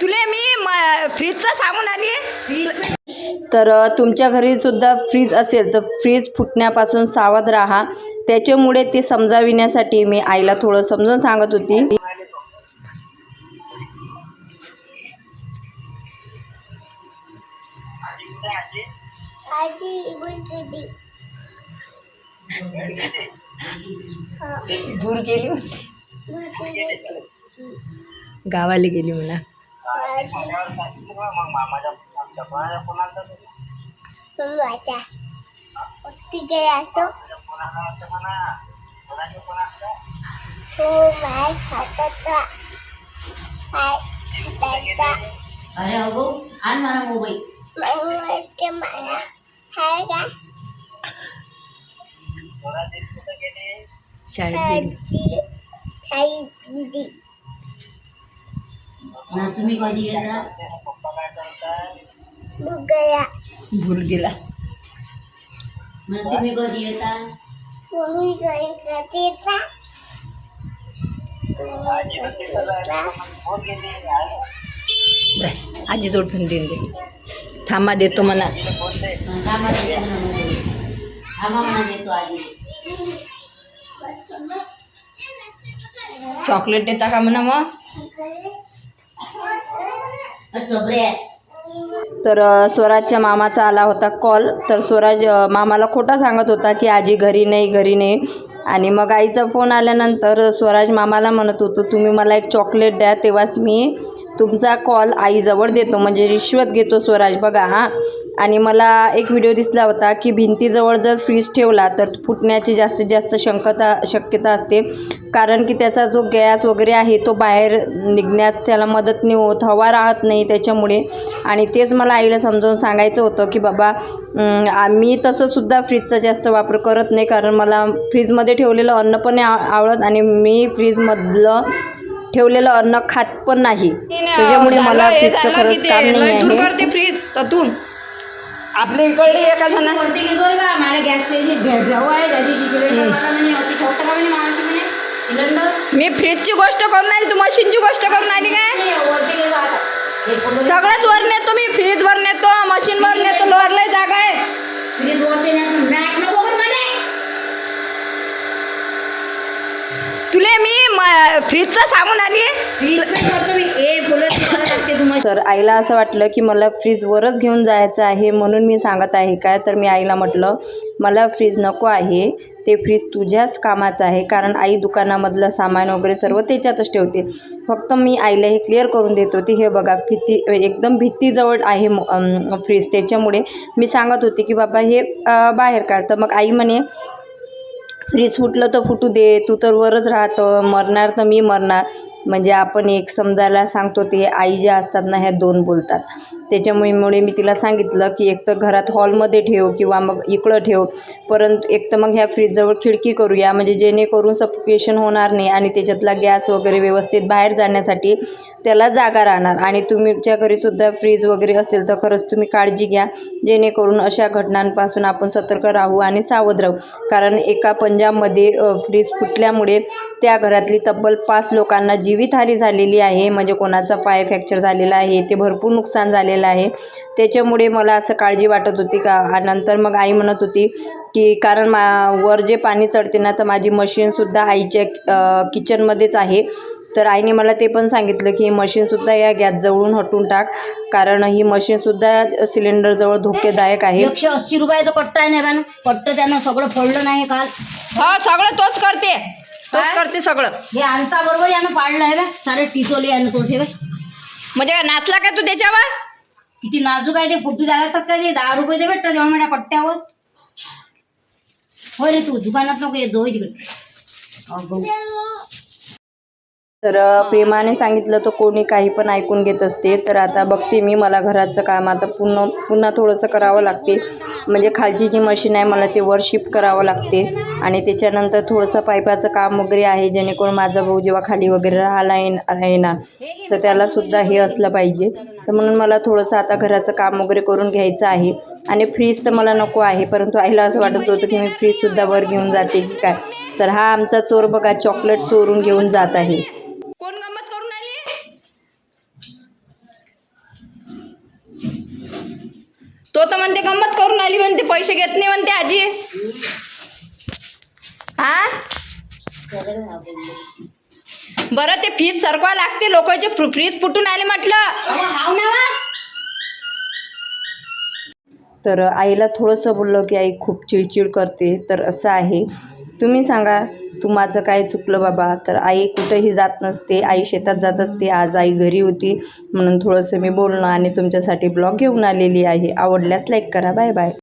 तुले मी फ्रीजचं सांगून आली तर तुमच्या घरी सुद्धा फ्रीज असेल तर फ्रीज फुटण्यापासून सावध राहा. त्याच्यामुळे ते समजाविण्यासाठी मी आईला थोडं समजून सांगत होती. दूर गेली गावाला गेली म्हणा. तिकडे असतो तो माय खाताचा हाय खाताचा अरे अगो आण मला मोबाईल मग मला हाय का शाळेत गेली ती खाई मग तुम्ही कधी येता? भूल गेला तुम्ही कधी येता? आजी जोड पण देऊन दे. थांबा देतो म्हणा. मोबाईल आम्हा म्हणा देतो आधी चॉकलेट देता का म्हणा मग? तर स्वराजच्या मामाचा आला होता कॉल. तर स्वराज मामाला खोटा सांगत होता की आजी घरी नाही घरी नाही. आणि मग आईचा फोन आल्यानंतर स्वराज मामाला म्हणत होतो तुम्ही मला एक चॉकलेट द्या तेव्हाच मी तुमचा कॉल आईजवळ देतो. म्हणजे रिश्वत घेतो स्वराज. बघा हां. आणि मला एक व्हिडिओ दिसला होता की भिंतीजवळ जर फ्रीज ठेवला तर फुटण्याची जास्तीत जास्त शंकता शक्यता असते. कारण की त्याचा जो गॅस वगैरे आहे तो बाहेर निघण्यास त्याला मदत नाही होत हवा राहत नाही त्याच्यामुळे. आणि तेच मला आईला समजावून सांगायचं होतं की बाबा आम्ही तसंसुद्धा फ्रीजचा जास्त वापर करत नाही. कारण मला फ्रीजमध्ये ठेवलेलं अन्न पण आवडत आणि मी फ्रीजमधलं ठेवलेलं अन्न खात पण नाही. त्याच्यामुळे मला झालं, हे फ्रीजचं झालं खरंच ते काम लय नाही दूर आहे. करते फ्रीज ततून. आपल्या इकडे एका जणा. कोणते घेतो रे बा? मला गॅस भेव आहे त्या दिवशी सिलेंडर मला म्हणे अति ठेवता का म्हणे माणशी म्हणे सिलेंडर. मी फ्रीजची गोष्ट करून आली तू मशीनची गोष्ट करून आली काय? नाही, वरती गेलो आता. हे पूर्ण सगळ्याच वर नेतो मी फ्रीज वर नेतो मशीन वर नेतो लोअर लय जागा आहे फ्रीज वरती नाही पण बॅग नको करू म्हणे तुले मी म- फ्रीजचं सांगून आली फ्रीजचं करतो मी ए बोलत लागते तुम्हाला. तर आईला असं वाटलं की मला फ्रीजवरच घेऊन जायचं आहे म्हणून मी सांगत आहे काय? तर मी आईला म्हटलं मला फ्रीज नको आहे ते फ्रीज तुझ्याच कामाचं आहे कारण आई दुकानामधलं सामान वगैरे सर्व त्याच्यातच ठेवते. फक्त मी आईला हे क्लिअर करून देत होती हे बघा भित्ती एकदम भित्तीजवळ आहे फ्रीज. त्याच्यामुळे मी सांगत होती की बाबा हे बाहेर काढ. तर मग आई म्हणे फ्रीज फुटलं तर फुटू दे तू तर वरच राहतं मरणार तर मी मरणार. म्हणजे आपण एक समजायला सांगतो ते आई ज्या असतात ना ह्या दोन बोलतात. त्याच्यामुळे मुळे मी तिला सांगितलं की एक तर घरात हॉलमध्ये ठेव किंवा मग इकडं ठेव. परंतु एक तर मग ह्या फ्रीजजवळ खिडकी करूया. म्हणजे जेणेकरून सफोकेशन होणार नाही आणि त्याच्यातला गॅस वगैरे व्यवस्थित बाहेर जाण्यासाठी त्याला जागा राहणार. आणि तुमच्या घरीसुद्धा फ्रीज वगैरे असेल तर खरंच तुम्ही काळजी घ्या. जेणेकरून अशा घटनांपासून आपण सतर्क राहू आणि सावध राहू. कारण एका पंजाबमध्ये फ्रीज फुटल्यामुळे त्या घरातली तब्बल पाच लोकांना जीवितहानी झालेली आहे. म्हणजे कोणाचा पाय फ्रॅक्चर झालेला आहे ते भरपूर नुकसान झालेलं आहे. त्याच्यामुळे मला असं काळजी वाटत होती का? नंतर मग आई म्हणत होती की कारण मा वर जे पाणी चढते ना तर माझी मशीनसुद्धा आईच्या किचनमध्येच आहे. तर आईने मला ते पण सांगितलं की ही मशीनसुद्धा या गॅस जवळून हटून टाक. कारण ही मशीनसुद्धा सिलेंडरजवळ धोकेदायक आहे. एकशे अस्सी रुपयाचं कट्टा आहे ना कट्ट त्यानं सगळं फोडलं नाही काल. हो सगळं तोच करते. तोच काय? करते सगळं. हे आणता बरोबर यानं पाडलं आहे बे. सारे टिसोले यानं तोच हे म्हणजे काय नाचला काय तू त्याच्यावर? किती नाजूक आहे ते फुटू द्यायला लागतात काय ते? दहा रुपये दे भेटतात एवढ्या मोठ्या पट्ट्यावर. होय रे तू दुकानात नको ये जो तिकडे तर प्रेमाने सांगितलं तर कोणी काही पण ऐकून घेत असते तर आता बघते मी मला घराचं काम आता पुन्हा पुन्हा थोडंसं करावं लागते. म्हणजे खालची जी मशीन आहे मला ते वर शिफ्ट करावं लागते. आणि त्याच्यानंतर थोडंसं पाईपाचं काम वगैरे आहे जेणेकरून माझा भाऊ जेव्हा खाली वगैरे राहिला येण- येणार तर त्यालासुद्धा हे असलं पाहिजे. तर म्हणून मला थोडंसं आता घराचं काम वगैरे करून घ्यायचं आहे. आणि फ्रीज तर मला नको आहे परंतु आईला असं वाटत होतं की मी फ्रीजसुद्धा वर घेऊन जाते की काय. तर हा आमचा चोर बघा चॉकलेट चोरून घेऊन जात आहे. कोण करून तो तर म्हणते गंमत करून आली म्हणते पैसे घेत नाही म्हणते आजी. हा? बरं ते फीज सरकवा लागते. लोकांचे फ्रीज फुटून आले म्हटलं. तर आईला थोडंसं बोललं की आई खूप चिडचिड करते. तर असं आहे. तुम्ही सांगा तू माझं काय चुकलं बाबा? तर आई कुठंही जात नसते. आई शेतात जात असते. आज आई घरी होती. म्हणून थोडंसं मी बोलणं आणि तुमच्यासाठी ब्लॉग घेऊन आलेली आहे. आवडल्यास लाईक करा. Bye bye